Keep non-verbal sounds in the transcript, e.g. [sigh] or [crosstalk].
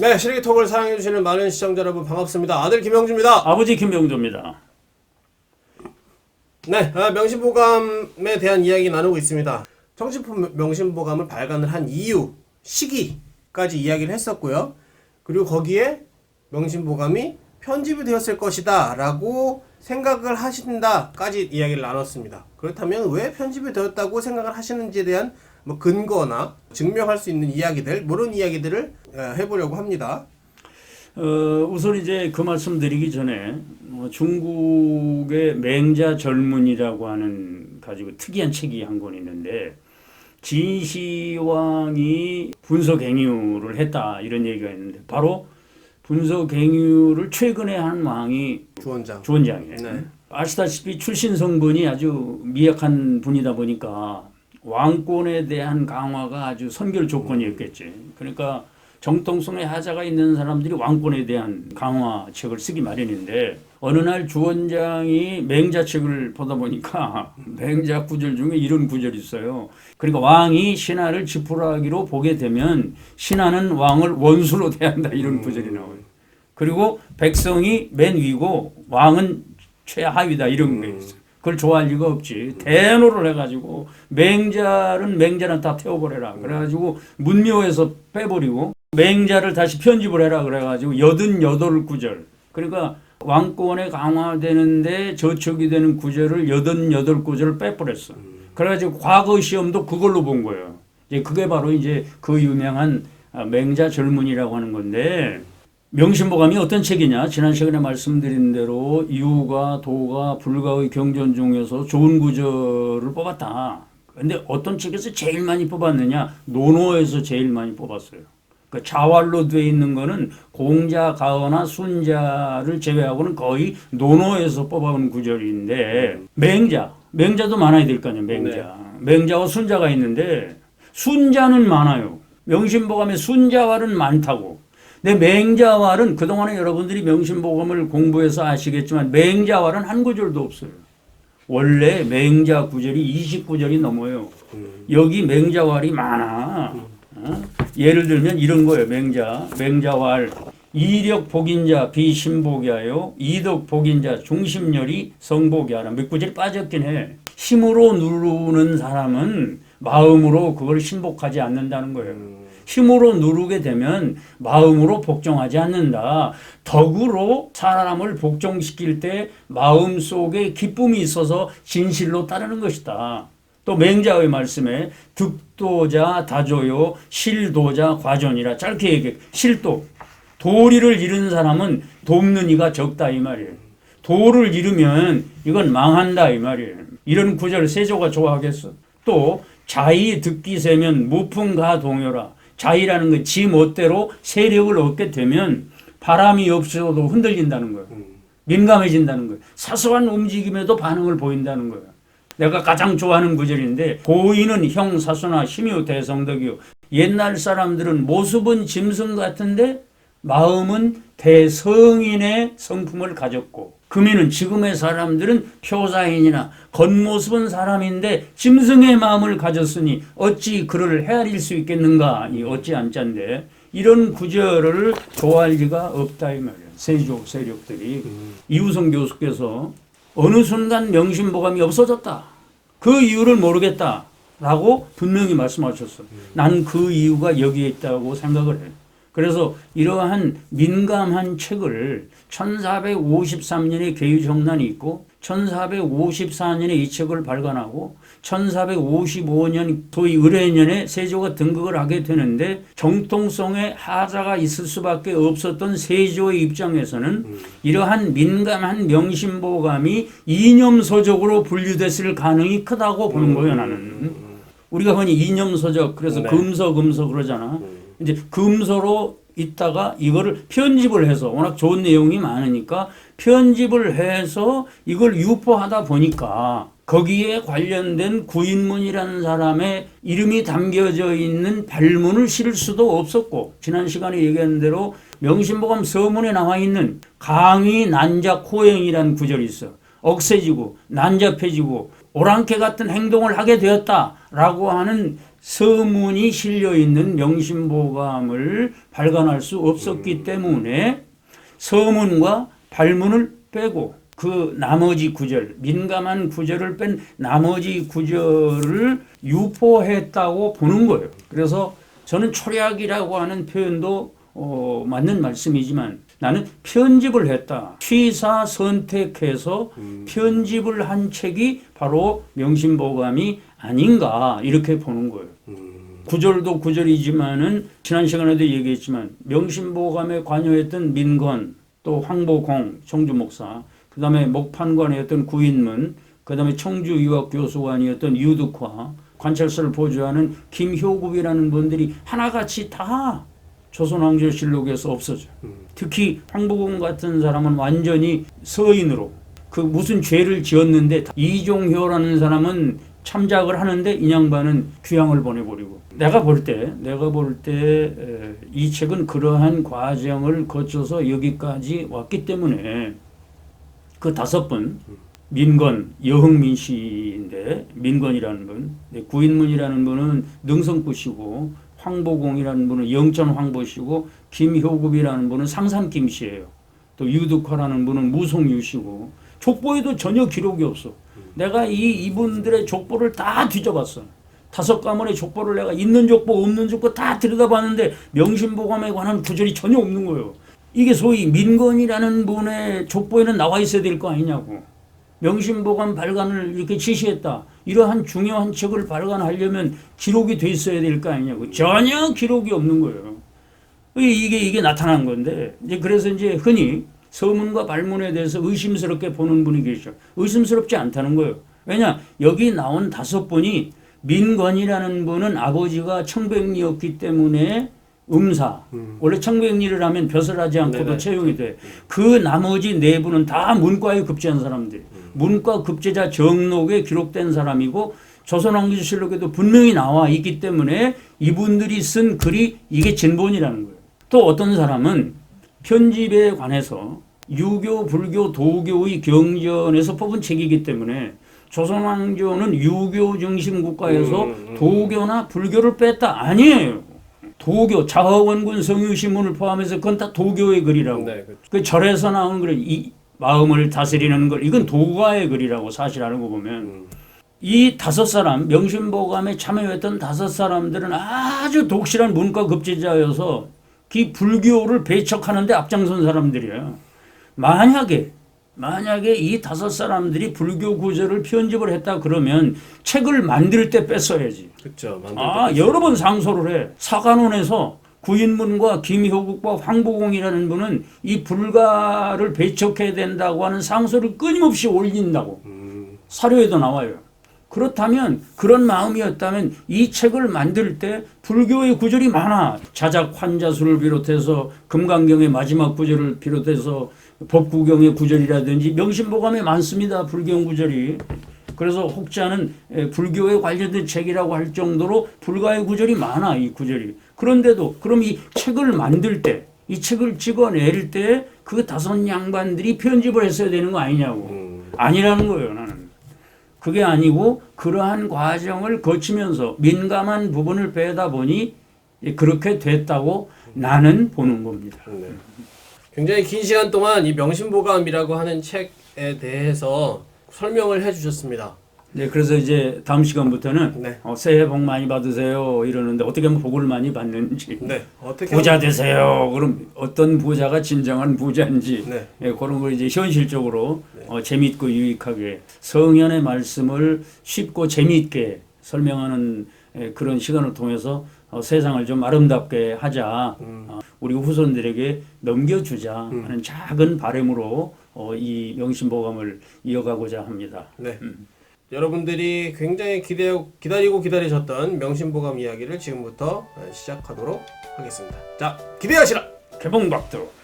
네, 시리기톡을 사랑해주시는 많은 시청자 여러분 반갑습니다. 아들 김영주입니다. 아버지 김병조입니다. 네, 아, 명심보감에 대한 이야기 나누고 있습니다. 청취품 명심보감을 발간을 한 이유, 시기까지 이야기를 했었고요. 그리고 거기에 명심보감이 편집이 되었을 것이다 라고 생각을 하신다까지 이야기를 나눴습니다. 그렇다면 왜 편집이 되었다고 생각을 하시는지에 대한 뭐 근거나 증명할 수 있는 이야기들, 이런 이야기들을 어, 해보려고 합니다. 어, 우선 이제 그 말씀 드리기 전에 뭐 중국의 맹자 젊은이라고 하는 가지고 특이한 책이 한 권 있는데 진시황이 분서갱유를 했다 이런 얘기가 있는데 바로 분서갱유를 최근에 한 왕이 주원장. 주원장이에요. 네. 아시다시피 출신 성분이 아주 미약한 분이다 보니까 왕권에 대한 강화가 아주 선결 조건이었겠지. 그러니까 정통성의 하자가 있는 사람들이 왕권에 대한 강화책을 쓰기 마련인데 어느 날 주원장이 맹자책을 보다 보니까 [laughs] 맹자 구절 중에 이런 구절이 있어요. 그러니까 왕이 신하를 지푸라기로 보게 되면 신하는 왕을 원수로 [laughs] 대한다 이런 구절이 나와요. 그리고 백성이 맨 위고 왕은 최하위다 이런 게 있어요. 그걸 좋아할 리가 없지. 대노를 해가지고 맹자는 맹자는 다 태워버려라. 그래가지고 문묘에서 빼버리고 맹자를 다시 편집을 해라. 그래가지고 여든 여덟 구절. 그러니까 왕권에 강화되는데 저촉이 되는 구절을 여든 여덟 구절을 빼버렸어. 그래가지고 과거 시험도 그걸로 본 거예요. 이제 그게 바로 이제 그 유명한 아, 맹자 젊은이라고 하는 건데 명심보감이 어떤 책이냐? 지난 시간에 말씀드린 대로 이유가 도가 불가의 경전 중에서 좋은 구절을 뽑았다. 근데 어떤 책에서 제일 많이 뽑았느냐? 논어에서 제일 많이 뽑았어요. 그 자활로 돼 있는 거는 공자, 가어나 순자를 제외하고는 거의 논어에서 뽑아온 구절인데 맹자, 맹자도 많아야 될 거 아니에요. 맹자, 맹자와 순자가 있는데 순자는 많아요. 명심보감에 순자활은 많다고. 근데 맹자활은 그동안에 여러분들이 명심보감을 공부해서 아시겠지만 맹자활은 한 구절도 없어요. 원래 맹자 구절이 20구절이 넘어요. 여기 맹자활이 많아. 어? 예를 들면 이런 거예요. 맹자, 맹자활. 이력 복인자 비신복이하여 이덕 복인자 중심열이 성복이하라. 몇 구절이 빠졌긴 해. 힘으로 누르는 사람은 마음으로 그걸 신복하지 않는다는 거예요. 힘으로 누르게 되면 마음으로 복종하지 않는다. 덕으로 사람을 복종시킬 때 마음 속에 기쁨이 있어서 진실로 따르는 것이다. 또 맹자의 말씀에 득도자 다조요 실도자 과전이라 짧게 얘기해. 실도. 도리를 잃은 사람은 돕는 이가 적다 이 말이에요. 도를 잃으면 이건 망한다 이 말이에요. 이런 구절 세조가 좋아하겠어. 또 자의 듣기 세면 무풍가 동요라. 자의라는 건 지 멋대로 세력을 얻게 되면 바람이 없어도 흔들린다는 거예요. 민감해진다는 거예요. 사소한 움직임에도 반응을 보인다는 거예요. 내가 가장 좋아하는 구절인데 고인은 형사소나 심유 대성덕이요. 옛날 사람들은 모습은 짐승 같은데 마음은 대성인의 성품을 가졌고 금이는 지금의 사람들은 표사인이나 겉모습은 사람인데 짐승의 마음을 가졌으니 어찌 그를 헤아릴 수 있겠는가? 이 어찌 안짠데? 이런 구절을 좋아할 리가 없다 이 말이에요 세조 세력들이. 이우성 교수께서 어느 순간 명심보감이 없어졌다. 그 이유를 모르겠다. 라고 분명히 말씀하셨어. 난그 이유가 여기에 있다고 생각을 해요 그래서 이러한 민감한 책을 1453년에 개유정난이 있고 1454년에 이 책을 발간하고 1455년 소위 의뢰년에 세조가 등극을 하게 되는데 정통성의 하자가 있을 수밖에 없었던 세조의 입장에서는 이러한 민감한 명심보감이 이념서적으로 분류됐을 가능이 크다고 보는 거예요 나는. 우리가 흔히 이념서적 그래서 네. 금서 금서 그러잖아 이제 금서로 있다가 이거를 편집을 해서 워낙 좋은 내용이 많으니까 편집을 해서 이걸 유포하다 보니까 거기에 관련된 구인문이라는 사람의 이름이 담겨져 있는 발문을 실을 수도 없었고 지난 시간에 얘기한 대로 명심보감 서문에 나와 있는 강의 난자 코행이라는 구절이 있어. 억세지고 난잡해지고 오랑캐 같은 행동을 하게 되었다라고 하는 서문이 실려 있는 명심보감을 발간할 수 없었기 때문에 서문과 발문을 빼고 그 나머지 구절 민감한 구절을 뺀 나머지 구절을 유포했다고 보는 거예요. 그래서 저는 초략이라고 하는 표현도 어, 맞는 말씀이지만 나는 편집을 했다. 취사 선택해서 편집을 한 책이 바로 명심보감이 아닌가 이렇게 보는 거예요. 구절도 구절이지만은 지난 시간에도 얘기했지만 명심보감에 관여했던 민건 또 황보공 청주 목사 그 다음에 목판관이었던 구인문 그 다음에 청주 유학 교수관이었던 유득화 관찰사를 보좌하는 김효국이라는 분들이 하나같이 다 조선왕조실록에서 없어져. 특히 황보공 같은 사람은 완전히 서인으로 그 무슨 죄를 지었는데 이종효라는 사람은 참작을 하는데 이 양반은 귀향을 보내버리고 내가 볼 때 내가 볼 때 이 책은 그러한 과정을 거쳐서 여기까지 왔기 때문에 그 다섯 분 민건 여흥민 씨인데 민건이라는 분 네, 구인문이라는 분은 능성구 씨고 황보공이라는 분은 영천 황보 씨고 김효급이라는 분은 상산 김 씨예요. 또 유득화라는 분은 무송유 씨고 족보에도 전혀 기록이 없어. 내가 이 이분들의 족보를 다 뒤져봤어. 다섯 가문의 족보를 내가 있는 족보 없는 족보 다 들여다봤는데 명심보감에 관한 구절이 전혀 없는 거예요. 이게 소위 민건이라는 분의 족보에는 나와 있어야 될 거 아니냐고. 명심보감 발간을 이렇게 지시했다. 이러한 중요한 책을 발간하려면 기록이 돼 있어야 될 거 아니냐고. 전혀 기록이 없는 거예요. 이게 이게 나타난 건데 이제 그래서 이제 흔히 서문과 발문에 대해서 의심스럽게 보는 분이 계셔. 의심스럽지 않다는 거예요. 왜냐 여기 나온 다섯 분이 민건이라는 분은 아버지가 청백리였기 때문에 음사. 원래 청백리를 하면 벼슬 하지 않고도 네네. 채용이 돼. 그 나머지 네 분은 다 문과에 급제한 사람들. 문과 급제자 정록에 기록된 사람이고 조선왕조실록에도 분명히 나와 있기 때문에 이분들이 쓴 글이 이게 진본이라는 거예요. 또 어떤 사람은 편집에 관해서 유교, 불교, 도교의 경전에서 뽑은 책이기 때문에 조선왕조는 유교 중심 국가에서 음, 음. 도교나 불교를 뺐다 아니에요. 도교, 자화원군 성유신문을 포함해서 그건 다 도교의 글이라고. 네, 그렇죠. 그 절에서 나온 글, 이 마음을 다스리는 글, 이건 도가의 글이라고 사실 알고 보면 이 다섯 사람 명심보감에 참여했던 다섯 사람들은 아주 독실한 문과 급제자여서 그 불교를 배척하는데 앞장선 사람들이에요. 만약에 만약에 이 다섯 사람들이 불교 구절을 편집을 했다 그러면 책을 만들 때 뺐어야지. 그렇죠. 아, 때 여러 번 상소를 해. 사관원에서 구인문과 김효국과 황보공이라는 분은 이 불가를 배척해야 된다고 하는 상소를 끊임없이 올린다고. 음, 사료에도 나와요. 그렇다면 그런 마음이었다면 이 책을 만들 때 불교의 구절이 많아. 자작 환자수를 비롯해서 금강경의 마지막 구절을 비롯해서 법구경의 구절이라든지 명심보감에 많습니다. 불경 구절이. 그래서 혹자는 에, 불교에 관련된 책이라고 할 정도로 불가의 구절이 많아 이 구절이. 그런데도 그럼 이 책을 만들 때, 이 책을 찍어낼 때그 다섯 양반들이 편집을 했어야 되는 거 아니냐고. 음, 아니라는 거예요, 나는. 그게 아니고 그러한 과정을 거치면서 민감한 부분을 빼다 보니 그렇게 됐다고 나는 보는 겁니다. 네. 굉장히 긴 시간 동안 이 명심보감이라고 하는 책에 대해서 설명을 해주셨습니다. 네, 그래서 이제 다음 시간부터는 네. 어, 새해 복 많이 받으세요 이러는데 어떻게 하면 복을 많이 받는지 네. 어떻게 부자 되세요. 그럼 어떤 부자가 진정한 부자인지 네. 예, 그런 걸 이제 현실적으로 어, 재밌고 유익하게 성현의 말씀을 쉽고 재미있게 설명하는 예, 그런 시간을 통해서 어, 세상을 좀 아름답게 하자. 음. 어, 우리 후손들에게 넘겨주자 하는 작은 바람으로 어, 이 명심보감을 이어가고자 합니다. 네. 여러분들이 굉장히 기대 기다리고 기다리셨던 명심보감 이야기를 지금부터 시작하도록 하겠습니다. 자, 기대하시라. 개봉박도